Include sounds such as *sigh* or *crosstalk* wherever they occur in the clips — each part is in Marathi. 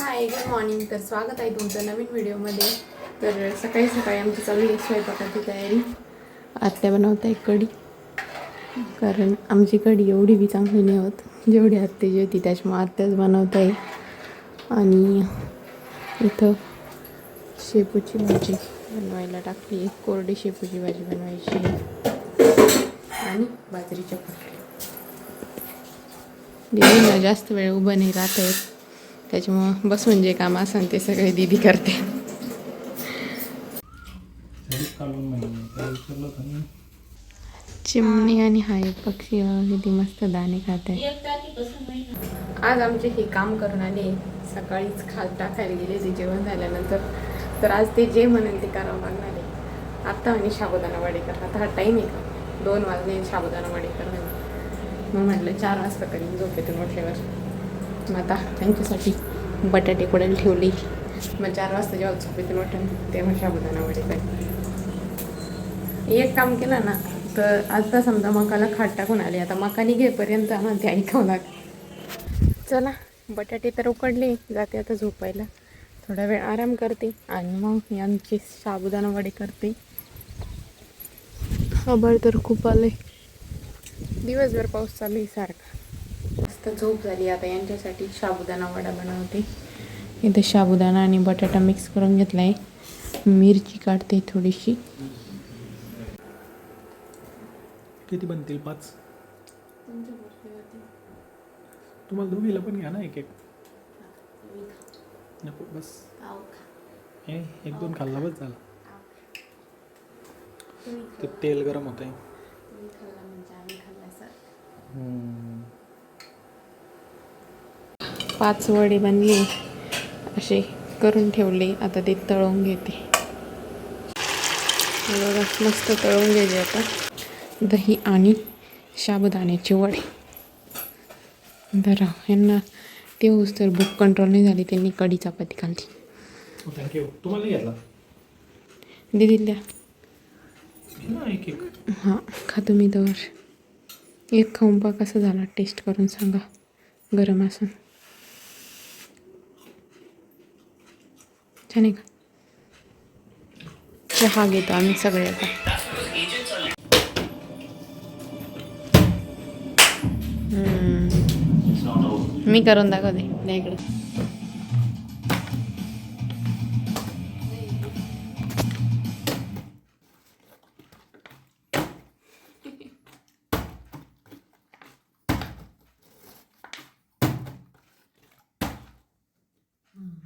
हाय गुड मॉर्निंग तर स्वागत आहे तुमचं नवीन व्हिडिओमध्ये. तर सकाळी सकाळी आमची चालू आहे स्वयंपाकाची तयारी. आत्या बनवत आहे कढी. कारण आमची कढी एवढी बी चांगली नाही होत. जेवढी आत्याची होती त्याच्यामुळे आत्याच बनवत आहे. आणि इथं शेपूची भाजी बनवायला टाकली कोरडी शेपूची भाजी बनवायची आणि बाजरीच्या भाकरी जास्त वेळ उभं नाही राहत आहेत त्याच्यामुळं बसून जे काम असेल ते सगळे दीदी करते. चिमणी आणि हा एक पक्षी किती मस्त दाणे खात आहे. आज आमचे हे काम करून आले. सकाळीच खाल टाकायला गेले. ते जेवण झाल्यानंतर. तर आज ते जे म्हणेल ते करावं लागणार आहे. आत्ता आणि साबुदाणा वडे कर आता हा टाईम आहे का? दोन वाजले साबुदाणा वडे कर म्हणे. मग म्हटलं चार वाजता करीन झोपेतून उठल्यावर. मग आता त्यांच्यासाठी बटाटे कुडायला ठेवले. मग चार वाजता जेव्हा झोपेतून उठून तेव्हा शाबुदाना वडे करेन एक काम केलं ना तर आता समजा मकाला खाट टाकून आले. आता मकानी घेपर्यंत आम्हाला ते ऐकावं लागेल. चला बटाटे तर उकडले जाते आता झोपायला. थोडा वेळ आराम करते आणि मग यांची साबुदाणा वडे करते. खबर तर खूप आले दिवसभर पाऊस चालू आहे सारखा. मस्त झोप झाली. आता यांच्यासाठी साबुदाणा वडा बनवते. इथे साबुदाणा आणि बटाटा मिक्स करून घेतला आहे मिरची काढते थोडीशी. किती बनतील? पाच? तुम्हाला दोघीला पण घ्या ना एक एक. नको बस. हे एक दोन खाल्ला बस झाला. ते तेल गरम होत आहे पाच वडे बनले. असे करून ठेवले. आता ते तळून घेते. बघा मस्त तळून घ्यायचे आता. दही आणि साबुदाण्याचे वडे. धरा यांना ते होस तर भूक कंट्रोल नाही झाली. त्यांनी कढी चपाती खाल्ली. थँक्यू तुम्हाला नाही घेतला? दिदी द्या हां खातो मी तर. एक खाऊन पा कसा झाला. टेस्ट करून सांगा. गरम असं छान आहे का चहा घेतो आम्ही सगळे आता. मी करून दाखवते. इकडे.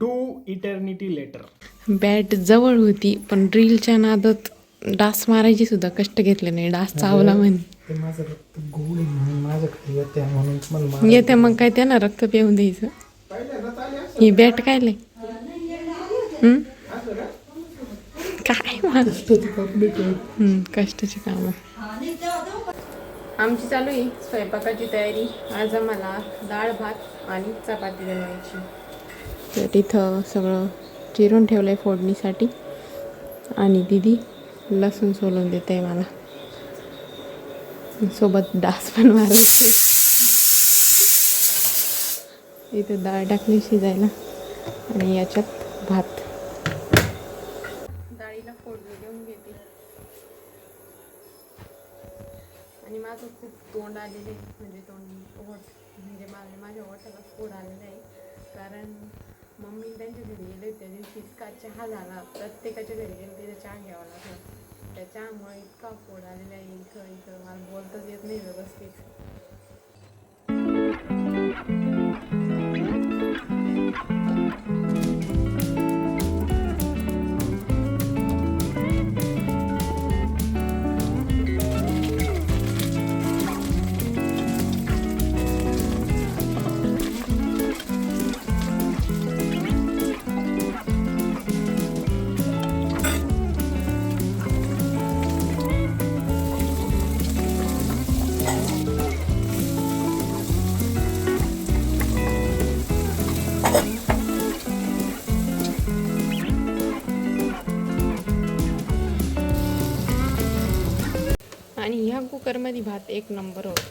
टू इटर्निटी लेटर बॅट जवळ होती पण ड्रिलच्या नादात डास मारायची सुद्धा कष्ट घेतले नाही. डास चावला म्हणे. ते माझं रक्त गोड आहे म्हणून माझ्याकडे येते म्हणून मला येते मग काय त्यांना रक्त पिऊन द्यायचं? ही बॅट काय लय? काय कष्टाची काम. आमची चालू आहे स्वयंपाकाची तयारी. आज आम्हाला डाळ भात आणि चपाती बनवायची. तर तिथं सगळं चिरून ठेवलं आहे फोडणीसाठी. आणि दिदी लसूण सोलून देते मला. सोबत डास पण मारायचे. इथं डाळ टाकली शिजायला. आणि याच्यात भात. डाळीला फोडणी देऊन घेते. आणि माझं खूप तोंड आलेलं आहे. म्हणजे तोंड ओठ म्हणजे माझ्या माझ्या ओठाला फोड आलेला आहे. कारण मम्मी त्यांच्या घरी गेले त्या दिवशी इतका चहा झाला. प्रत्येकाच्या घरी गेले त्याचा चहा घ्यावा लागला. त्या चहामुळे इतका फोड आलेला आहे. इथं इथं. मला बोलताच येत नाही व्यवस्थित. आणि ह्या कुकरमध्ये भात एक नंबर होतो.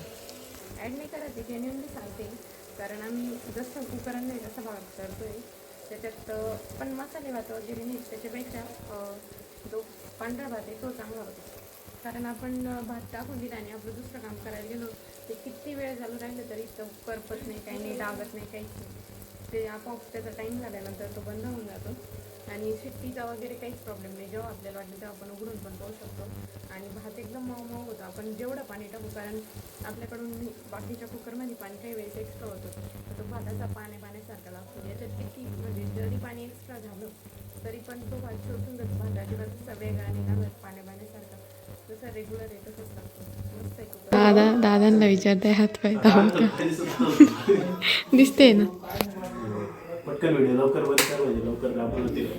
ॲड नाही करायचे जेन्युअनली सांगते. कारण आम्ही जसं कुकर नाही तसा भात आहे त्याच्यात पण मसाले भात वगैरे नाही. त्याच्यापेक्षा जो पांढरा भात आहे तो चांगला होता. कारण आपण भात टाकून दिला आणि आपलं दुसरं काम करायला गेलो ते किती वेळ चालू राहिलं तरी तो करपत नाही काही नाही डागत नाही काहीच नाही. ते आपोआप त्याचा टाईम झाल्यानंतर तो बंद होऊन जातो. आणि शिट्टीचा वगैरे काहीच प्रॉब्लेम नाही. जेव्हा आपल्याला वाटलं तेव्हा आपण उघडून पण पाहू शकतो. आणि भात एकदम मऊ मऊ होतो आपण जेवढं पाणी टाकू कारण आपल्याकडून बाकीच्या कुकरमध्ये पाणी काही वेळेस एक्स्ट्रा होतं. तर तो भाताचा पाणी पाण्यासारखा लागतो. याच्यात किती म्हणजे जरी पाणी एक्स्ट्रा झालं तरी पण तो भात शोषून जातो भात अजिबात तसा वेगळा नाही लागत पाण्या पाण्यासारखा. जसं रेग्युलर आहे तसंच लागतो. मस्त आहे कुकर. दादा दादांना विचारते हात पाय का? दिसते ना? पटकन व्हिडिओ लवकर बंद कर म्हणजे लवकर *laughs* दाबायचे.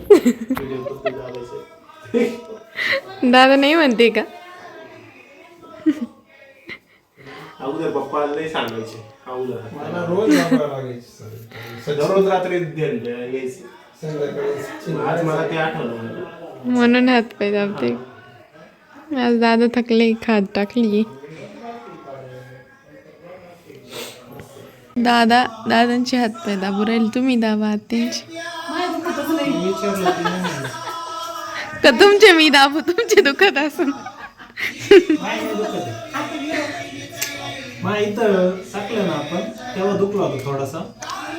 दादा नाही म्हणते का? अगोदर पप्पा नाही सांगायचे अगोदर मला रोज वापरावं लागायची दररोज रात्री संध्याकाळी आज मला ते आठवलं. म्हणून हात पाय दाबते. आज दादा थकले खात टाकली. दादा दादांचे हात पाय दाबू राहील तुम्ही दाबा हात त्यांचे विचारलं की नाही म्हणलं. का तुमचे मी दाबू तुमचे दुखत असून? दुखत आहे. मग इथं टाकलं ना आपण तेव्हा दुखला होता थोडासा.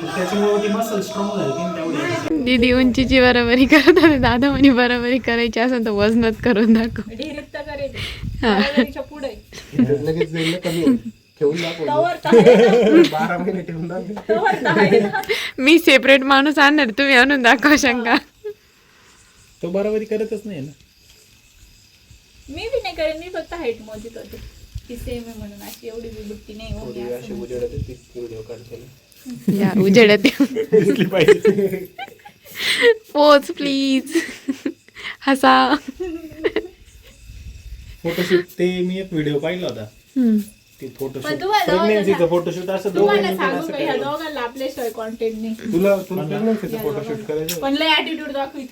पण त्याच्यामुळे ती मसल स्ट्रॉंग झाली की नाही तेवढी. दीदी उंचीची बरोबरी करत होते दादा म्हणे बरोबरी करायची असेल तर वजनात करून दाखव. हा. पुढे. लगेच जाईल कमी. ठेवून बारा महिने ठेवून. मी सेपरेट माणूस आणणार तुम्ही आणून दाखवा शंका. तो बरोबरी करतच नाही ना. मी बी नाही करेन मी फक्त हाईट मोजित होते. ती सेम आहे म्हणून. अशी एवढी बी बुट्टी नाही हो अशी उजेडात व्हिडिओ काढते उजेडात. दिसली पाहिजे. पोच प्लीज हसा. फोटोशूट ते मी एक व्हिडिओ पाहिला होता. हम्म. ते फोटोशूट प्रेग्नेन्सीचं फोटोशूट असं. दोघांना आपल्याशिवाय कॉन्टेंट नाही. तुला तुला प्रेग्नन्सीचं फोटोशूट करायचं? पण लय ऍटिट्यूड दाखवीत.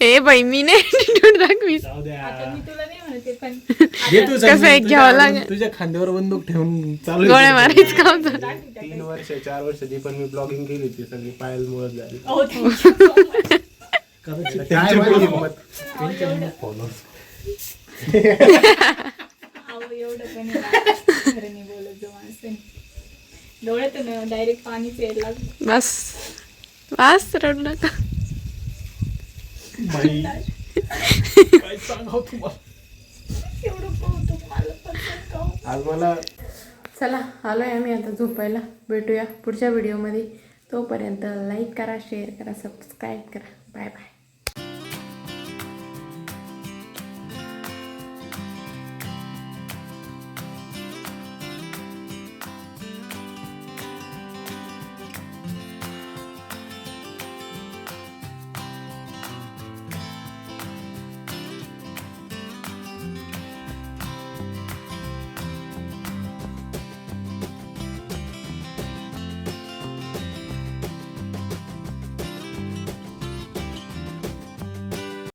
ए बाई मी नाही आता मी तुला नाही म्हणते पण *laughs* कसं आहे. घ्यावं तुझ्या- लागेल. तुझ्या खांद्यावर बंदूक ठेवून चालू गोळ्या आहे. मारायचं काम झालं तीन वर्ष चार वर्ष जी पण मी ब्लॉगिंग केली ती सगळी पायल मुळे झाली. हो thank you so much. कदाचित काय त्यांच्या माहिती. मुळे- मत अहो, एवढं अहो, एवढं पण नाही. खरं नाही बोलत जो माणसाने. डोळ्यातून डायरेक्ट पाणीच यायला लागलं. बस. बस रडू नका. काय सांगावं तुम्हाला? एवढं कौतुक मला पण सांगावं. आज मला चला आलोय आम्ही आता झोपायला. भेटूया पुढच्या व्हिडिओमध्ये तोपर्यंत लाईक करा शेअर करा सबस्क्राईब करा. Bye bye